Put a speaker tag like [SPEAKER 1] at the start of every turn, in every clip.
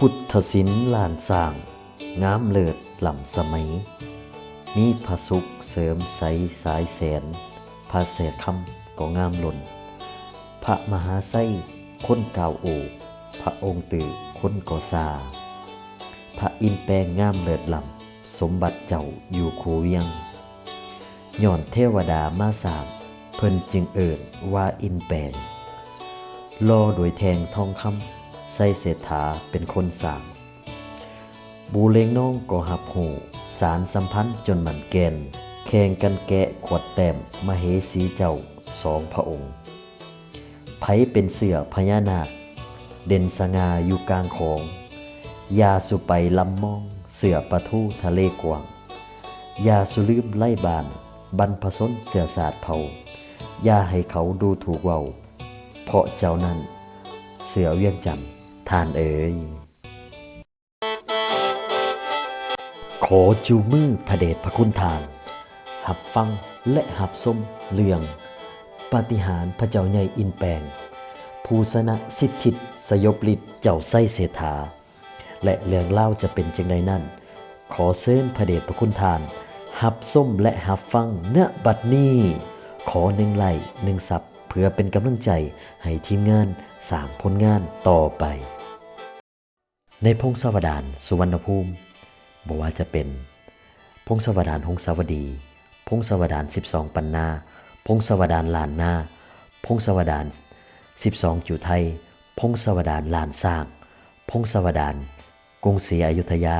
[SPEAKER 1] พุทธศิลป์ลานสร้างงามเลิศล้ำสมัย มีพระสุขเสริมใสสายแสนพระเศษคำก็งามหล่น พระมหาไส้คนกล่าวโอ พระองค์ตือคนก่อซา พระอินแปลงงามเลิศล้ำสมบัติเจ้าอยู่คูเวียงย่อนเทวดามาสางเพิ่นจึงเอิญว่าอินแปลงลอโดยแทงทองคำ ใส่เศรษฐาเป็นคนสร้างบูเลงน้องก็หับหูสารสัมพันธ์จนมันแกนแข่งกันแกะขวดแต้มมเหสีเจ้าสองพระองค์ไผเป็นเสือพญานาค เด่นสง่าอยู่กลางของ ยาสุไปลำมอง เสือปะทูทะเลกวาง ยาสุลืมไล่บาน บรรพสนเสือศาสตร์เผายาให้เขาดูถูกเว้าเพราะเจ้านั้น เสือเวียงจันทน์ ทานเอ๋ยขอจูมือพระเดชพระคุณทาน หับฟังและหับส้มเรื่อง ปาฏิหาริย์พระเจ้าใหญ่อินแปงภูสนะสิทธิสยบฤทธิ์เจ้าไส้เสถา และเรื่องเล่าจะเป็นจังใดนั้น ขอเชิญพระเดชพระคุณทาน หับส้มและหับฟังเนื้อบัดนี้ ขอหนึ่งไหลหนึ่งสับเพื่อเป็นกำลังใจให้ทีมงานสางผลงานต่อไป ในพงศาวดารสุวรรณภูมิบอกว่าจะเป็น พงศาวดารหงสาวดี พงศาวดาร12 ปันนา พงศาวดารลานนา พงศาวดาร12 จุไทย พงศาวดารลานสร้าง พงศาวดารกรุงศรีอยุธยา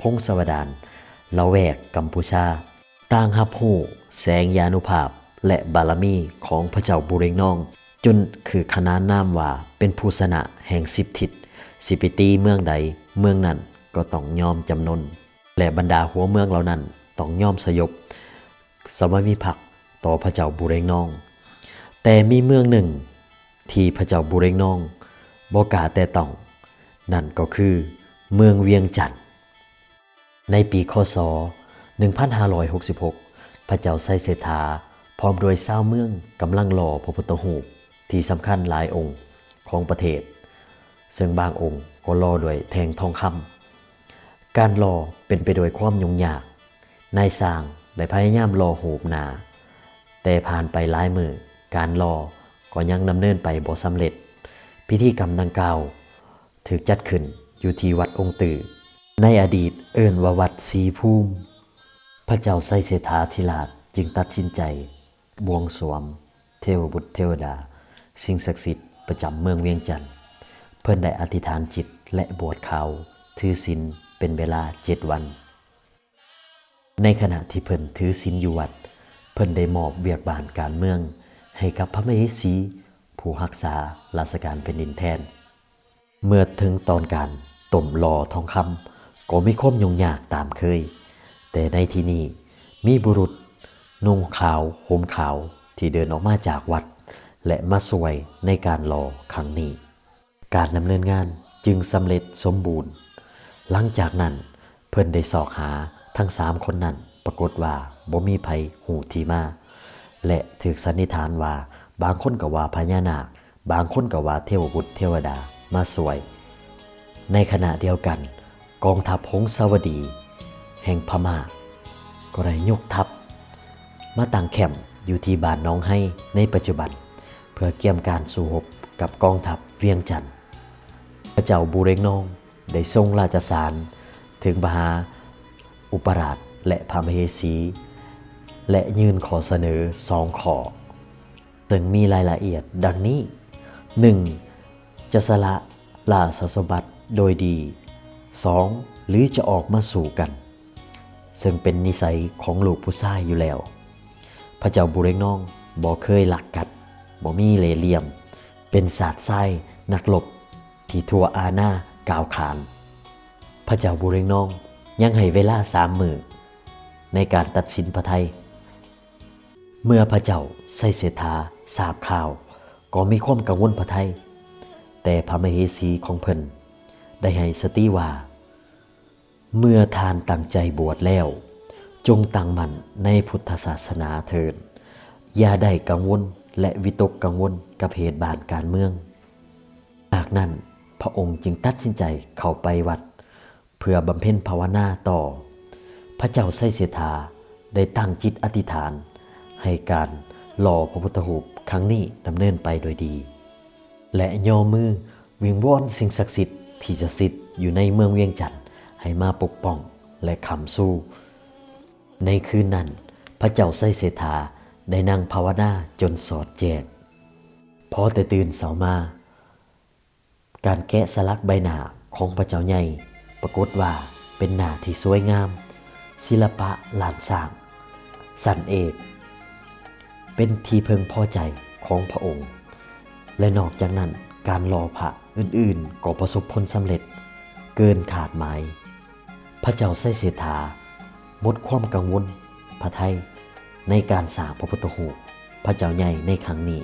[SPEAKER 1] พงศาวดารละแวกกัมพูชาต่างหับหูแสงยานุภาพและบารมีของพระเจ้าบุเรงนอง จนคือคณะนามว่าเป็นผู้สนะแห่งสิบทิศ สิปิตีเมืองใดเมืองนั้นก็ต้องยอมจำนน และบรรดาหัวเมืองเหล่านั้นต้องยอมสยบสวามิภักด์ต่อพระเจ้าบุเรงนอง แต่มีเมืองหนึ่ง ที่พระเจ้าบุเรงนองบอกกาแต่ต้อง นั่นก็คือเมืองเวียงจันทน์ในปีคศ 1566 พระเจ้าไซเสถาพร้อมโดยเศร้าวเมืองกำลังหล่อพระพุทธรูปที่สำคัญหลายองค์ของประเทศ ซึ่งบางองค์ก็ล่อด้วยแทงทองคำการล่อเป็นไปโดยความยุ่งยาก นายสร้างได้พยายามล่อโหบหนา แต่ผ่านไปหลายมือการล่อก็ยังดำเนินไปบ่สำเร็จ พิธีกรรมดังกล่าวถูกจัดขึ้นอยู่ที่วัดองค์ตือในอดีตเอิ้นว่าวัดสีภูมิ พระเจ้าไซเสถาธิราชจึงตัดสินใจ บวงสรวงเทวบุตรเทวดา สิ่งศักดิ์สิทธิ์ประจำเมืองเวียงจันทน์ พื่อนได้อธิษฐานจิตและบวชเขาถือศีลเป็นเวลาเจ็ดวัน ในขณะที่เพิ่นถือศีลอยู่วัด เพิ่นได้มอบเวียกบานการเมือง ให้กับพระมเหสี ผู้รักษาราชการเป็นดินแทน เมื่อถึงตอนการต้มหล่อทองคำก็ไม่คมยงยากตามเคย แต่ในที่นี้มีบุรุษนุ่งขาวห่มขาวที่เดินออกมาจากวัด และมาสวยในการรอครั้งนี้ การดำเนินงานจึงสำเร็จสมบูรณ์ หลังจากนั้นเพิ่นได้สอกหาทั้งสามคนนั้นปรากฏว่าบ่มีภัยหูทีมา และถือสันนิษฐานว่าบางคนก็ว่าพญานาค บางคนก็ว่าเทวบุตรเทวดามาสวย ในขณะเดียวกัน กองทัพหงสาวดี แห่งพม่า ก็ได้ยกทัพ มาตั้งแคมป์อยู่ที่บ้านน้องให้ในปัจจุบัน เพื่อเกี่ยมการสู้รบกับกองทัพเวียงจันทน์ พระเจ้าบูเรงนองได้ทรงราชสารถึงมหาอุปราชและพระมเหสี และยื่นขอเสนอสองขอซึ่งมีรายละเอียดดังนี้ 1. จะสละลาสสมบัติโดยดี 2. หรือจะออกมาสู่กัน ซึ่งเป็นนิสัยของลูกผู้ชายอยู่แล้ว พระเจ้าบุเรงนองบ่เคยหลักกัดบ่มีเหลเหลี่ยม เป็นศาสตร์ไส้นักหลบ ที่ทัวอาณากล่าวขาน พระเจ้าบุเรงนองยังให้เวลาสามมือในการตัดสินพระไทย เมื่อพระเจ้าไสเสถาทราบข่าว ก็มีความกังวลพระไทย แต่พระมเหสีของเพิ่นได้ให้สติว่า เมื่อทานตั้งใจบวชแล้ว จงตั้งมั่นในพุทธศาสนาเถิดอย่าได้กังวลและวิตกกังวลกับเหตุบานการเมือง จากนั้น พระองค์จึงตัดสินใจเข้าไปวัด เพื่อบำเพ็ญภาวนาต่อ พระเจ้าไสเสถาได้ตั้งจิตอธิษฐาน ให้การหล่อพระพุทธรูปครั้งนี้ดำเนินไปโดยดี และยอมือวิงวอนสิ่งศักดิ์สิทธิ์ที่จะสิทธิ์อยู่ในเมืองเวียงจันทร์ให้มาปกป้องและคำสู้ ในคืนนั้นพระเจ้าไสเสถาได้นั่งภาวนาจนสอดแจงพอแต่ตื่นเสามา การแกะสลักใบหน้าของพระเจ้าใหญ่ ปรากฏว่าเป็นหน้าที่สวยงาม ศิลปะหลานสร้าง สันเอก เป็นที่เพึงพอใจของพระองค์ และนอกจากนั้นการรอพระอื่นๆ ก็ประสบผลสำเร็จ เกินขาดหมาย พระเจ้าไส้เสถาหมดความกังวลพระไทยในการสร้างพระพุทธรูพระเจ้าใหญ่ในครั้งนี้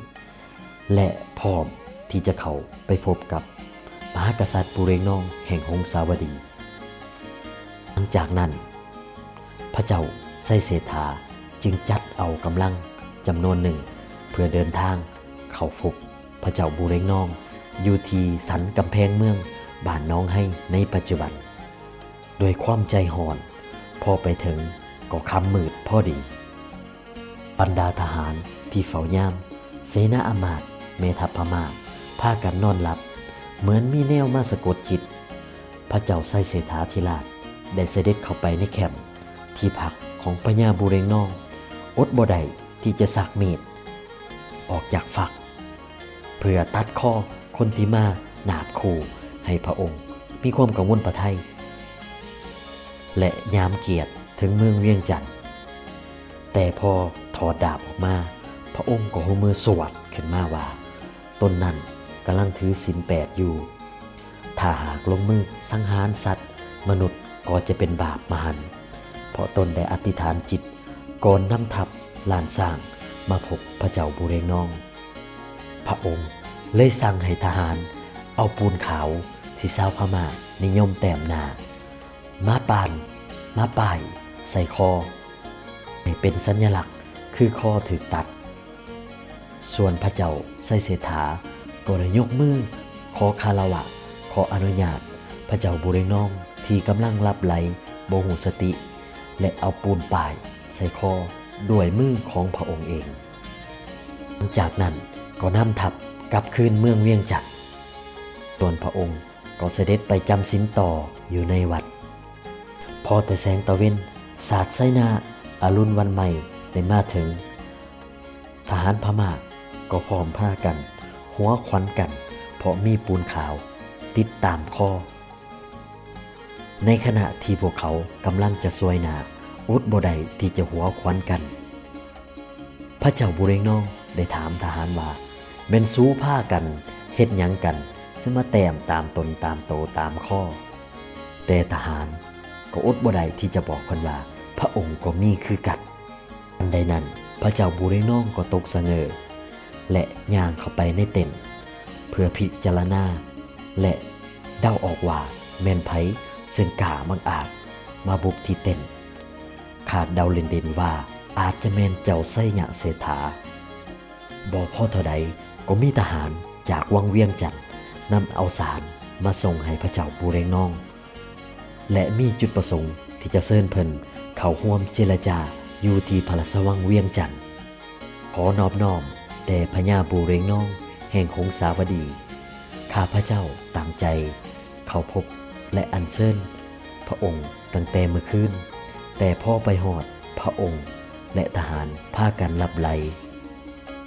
[SPEAKER 1] และพร้อมที่จะเข้าไปพบกับ มหากษัตริย์ปุเรงนองแห่งหงสาวดี หลังจากนั้น พระเจ้าไสเสถาจึงจัดเอากำลังจำนวนหนึ่ง เพื่อเดินทางเข้าพบพระเจ้าบูเรงนอง อยู่ที่สันกำแพงเมืองบ้านน้องให้ในปัจจุบัน โดยความใจหอน พอไปถึงก็คำมืดพอดี บรรดาทหารที่เฝ้ายาม เสนาอามาตเมทัพพม่าพากันนอนหลับ เหมือนมีแนวมาสะกดจิต พระเจ้าไส้เสถาธิราชได้เสด็จเข้าไปในแคมป์ที่พักของพญาบุเรงนอง อดบ่ได้ที่จะสักมีด ออกจากฝัก เพื่อตัดข้อคนที่มาหนาบคู่ให้พระองค์มีความกังวลประไทย และยามเกียรติถึงเมืองเวียงจันทร์แต่พอถอดดาบออกมา พระองค์ก็หูมือสวดขึ้นมาว่าตนนั้น กำลังถือศีลแปดอยู่ ถ้าหากลงมือสังหารสัตว์ มนุษย์ก็จะเป็นบาปมหัน เพราะตนได้อธิษฐานจิตก่อนนำทัพลานสร้างมาพบพระเจ้าบุเรงนอง พระองค์เลยสั่งให้ทหาร เอาปูนขาวที่ชาวพม่านิยมแต้มนา มาปาน มาป้าย ใส่คอให้เป็นสัญลักษณ์คือคอถือตัด ส่วนพระเจ้าไส้เสถา ก็ได้ยกมือ ขอคารวะ ขออนุญาต พระเจ้าบุเรงนองที่กำลังรับไหลโบหูสติ และเอาปูนป่าย ใส่คอด้วยมือของพระองค์เองหลังจากนั้นก็นำทัพกลับคืนเมืองเวียงจันทร์ส่วนพระองค์ก็เสด็จไปจำศีลต่ออยู่ในวัด พอแต่แสงตะเวนสาดไสนาอารุณวันใหม่ได้มาถึง ทหารพม่าก็พร้อมผ้ากัน หัวควันกัน เพราะมีปูนขาว ติดตามคอ ในขณะที่พวกเขากำลังจะสวยหนาอุดบไดที่จะหัวควันกัน พระเจ้าบุเรงนองได้ถามทหารว่าเป็นสู้ผ้ากันเฮ็ดหยังกันซึ่งมาแต้มตามตนตามโตตามข้อ แต่ทหารก็อดบ่ได้ที่จะบอกคนว่า พระองค์ก็มีคือกัดอันใดนั้น พระเจ้าบุเรงนองก็ตกสะเงอ และย่างเข้าไปในเต็นเพื่อพิจารณา และเดาออกว่าแม่นไผซึ่งกามังอาจมาบุกที่เต็นขาดเดาเล่นๆว่าอาจจะแมนเจ้าไส้หยะเศรษฐาบอพ่อเท่าใดก็มีทหารจากวังเวียงจันทน์นำเอาสารมาส่งให้พระเจ้าบูเรงนอง และมีจุดประสงค์ที่จะเชิญเพิ่นเขาร่วมเจรจาอยู่ที่พระราชวังเวียงจันทน์ขอนอบน้อม แต่พญาบูเรงน้อง แห่งหงสาวดี ข้าพระเจ้าตั้งใจ เขาพบและอัญเชิญพระองค์ตั้งแต่เมื่อคืนแต่พ่อไปหอดพระองค์และทหารพากันรับไหล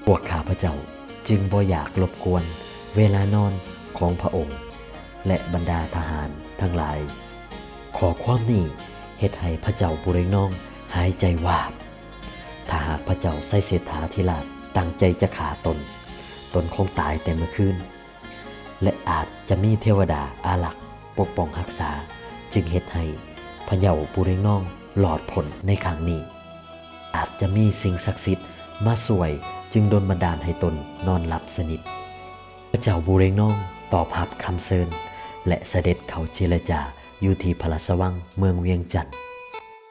[SPEAKER 1] พวกข้าพระเจ้าจึงบ่อยากรบกวนเวลานอนของพระองค์ และบรรดาทหารทั้งหลาย ขอความนี้เหตุให้พระเจ้าบุเรงน้องหายใจวาบถ้าหากพระเจ้าไส้เศรษฐาธิราช ตั้งใจจะขาตน ตนคงตายแต่เมื่อคืน และอาจจะมีเทวดาอาลักษ์ปกป้องรักษา จึงเหตุให้พะเยาบุเรงนองหลอดผลในครั้งนี้ อาจจะมีสิ่งศักดิ์สิทธิ์มาสวยจึงโดนบันดาลให้ตนนอนหลับสนิท พระเจ้าบูเรงนองตอบรับคำเชิญและเสด็จเขาเจรจาอยู่ที่พระราชวังเมืองเวียงจันทน์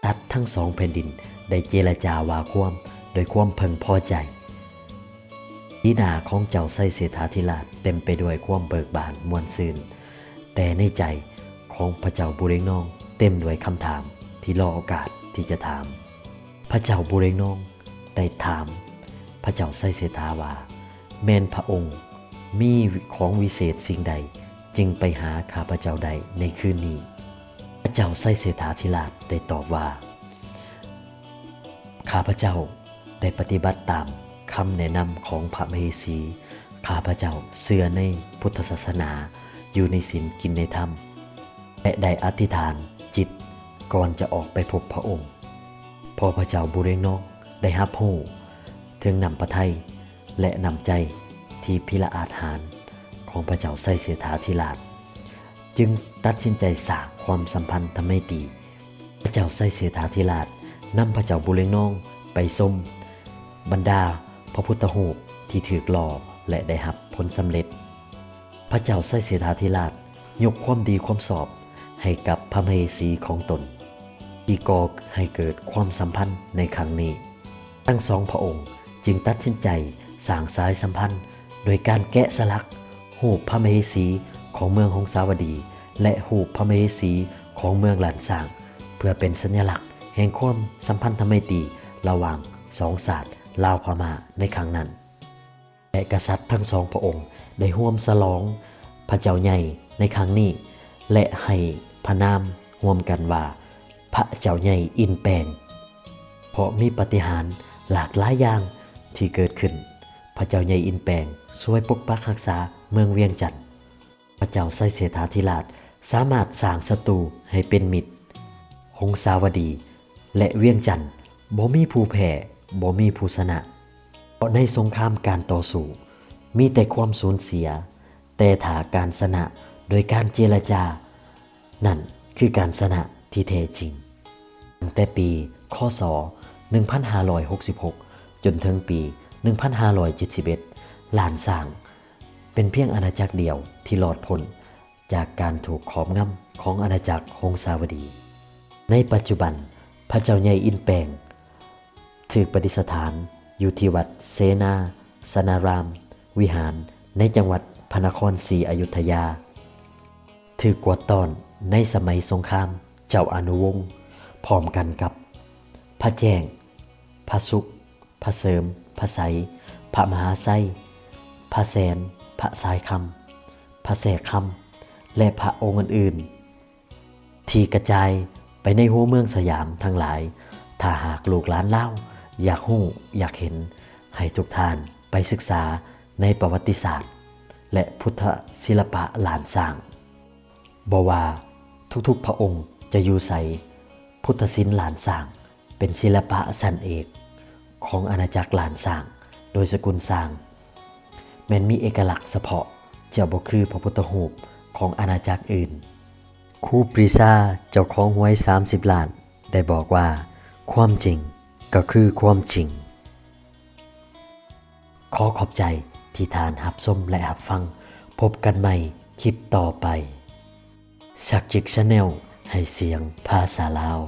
[SPEAKER 1] ตัดทั้งสองแผ่นดินได้เจรจาวาความโดยความพึงพอใจ ดีหนาของเจ้าไส้เสถาธิราชเต็มไปด้วยความเบิกบานมวลซืนแต่ในใจของพระเจ้าบุเรงนอง เต็มด้วยคำถามที่รอโอกาสที่จะถาม พระเจ้าบุเรงนองได้ถาม พระเจ้าไส้เสถาว่าแม่นพระองค์มีของวิเศษสิ่งใด จึงไปหาข้าพระเจ้าใดในคืนนี้ พระเจ้าไส้เสถาธิราชได้ตอบว่า ข้าพระเจ้าได้ปฏิบัติตาม คำแนะนำของพระมเหสี ข้าพระเจ้าเสื่อในพุทธศาสนา อยู่ในศีลกินในธรรม และได้อธิษฐานจิตก่อนจะออกไปพบพระองค์ พอพระเจ้าบุเรงนอกได้รับหูถึงนำพระทัยและนำใจที่พิละอาหารของพระเจ้าไสเสถาธิราช จึงตัดสินใจสร้างความสัมพันธ์ทำให้ตีพระเจ้าไสเสถาธิราชนำพระเจ้าบุเรงนองไปสมบรรดา พระพุทธรูปที่ถือกลอและได้รับผลสำเร็จ พระเจ้าไส้เสถาธิราชยกความดีความสอบให้กับพระมเหสีของตนที่ก่อให้เกิดความสัมพันธ์ในครั้งนี้ ทั้งสองพระองค์จึงตัดสินใจสร้างสายสัมพันธ์ โดยการแกะสลักหูปพระมเหสีของเมืองหงสาวดี และหูปพระมเหสีของเมืองหลานสาง เพื่อเป็นสัญลักษณ์แห่งความสัมพันธไมตรีระหว่างสองศาสตร์ ลาวพม่าในครั้งนั้น และกษัตริย์ทั้งสองพระองค์ได้ร่วมสลองพระเจ้าใหญ่ในครั้งนี้ และให้พระนามร่วมกันว่า พระเจ้าใหญ่อินแปงเพราะมีปฏิหารหลากหลายอย่างที่เกิดขึ้น พระเจ้าใหญ่อินแปงช่วยปกปักรักษาเมืองเวียงจันทน์พระเจ้าไสเสถาธิราชสามารถสร้างศัตรูให้เป็นมิตร หงสาวดี และเวียงจันทน์บ่มีผู้แพ้ บ่มีผู้ชนะเพราะในสงครามการต่อสู้ มีแต่ความสูญเสีย แต่ถาการชนะโดยการเจรจา นั่นคือการชนะที่แท้จริง ตั้งแต่ปีคศ1566 จนถึงปี 1571 ลานสร้าง เป็นเพียงอาณาจักรเดียวที่รอดพ้นจากการถูกขอบงำของอาณาจักรฮงสาวดี ในปัจจุบันพระเจ้าใหญ่อินแปง ถือประดิษฐาน อยู่ที่วัดเสนา สนาราม วิหาร ในจังหวัดพระนครศรีอยุธยาถือกวดตอนในสมัยสงคราม เจ้าอนุวงศ์พร้อมกันกับ พระแจ้ง พระสุข พระเสริม พระไสพระมหาไสพระแสน พระสายคำ พระแสกคำ และพระองค์อื่นๆ ที่กระจายไปในหัวเมืองสยามทั้งหลาย ถ้าหากลูกหลานเล่า อยากหู้อยากเห็นให้ทุกท่านไปศึกษาในประวัติศาสตร์ และพุทธศิลปะหลานสร้างบว่าทุกๆพระองค์จะอยู่ใสพุทธศิลป์หลานสร้าง เป็นศิลปะสันเอกของอาณาจักรหลานสร้าง โดยสกุลสร้างแม้นมีเอกลักษณ์เฉพาะเจ้าบ่คือพระพุทธรูปของอาณาจักรอื่นครูปรีซาเจ้าของหวย 30 ล้าน ได้บอกว่า ความจริง ก็คือความจริง ขอขอบใจที่ทานหับส้มและหับฟัง พบกันใหม่คลิปต่อไปชักจิกชาแนลให้เสียงภาษาลาว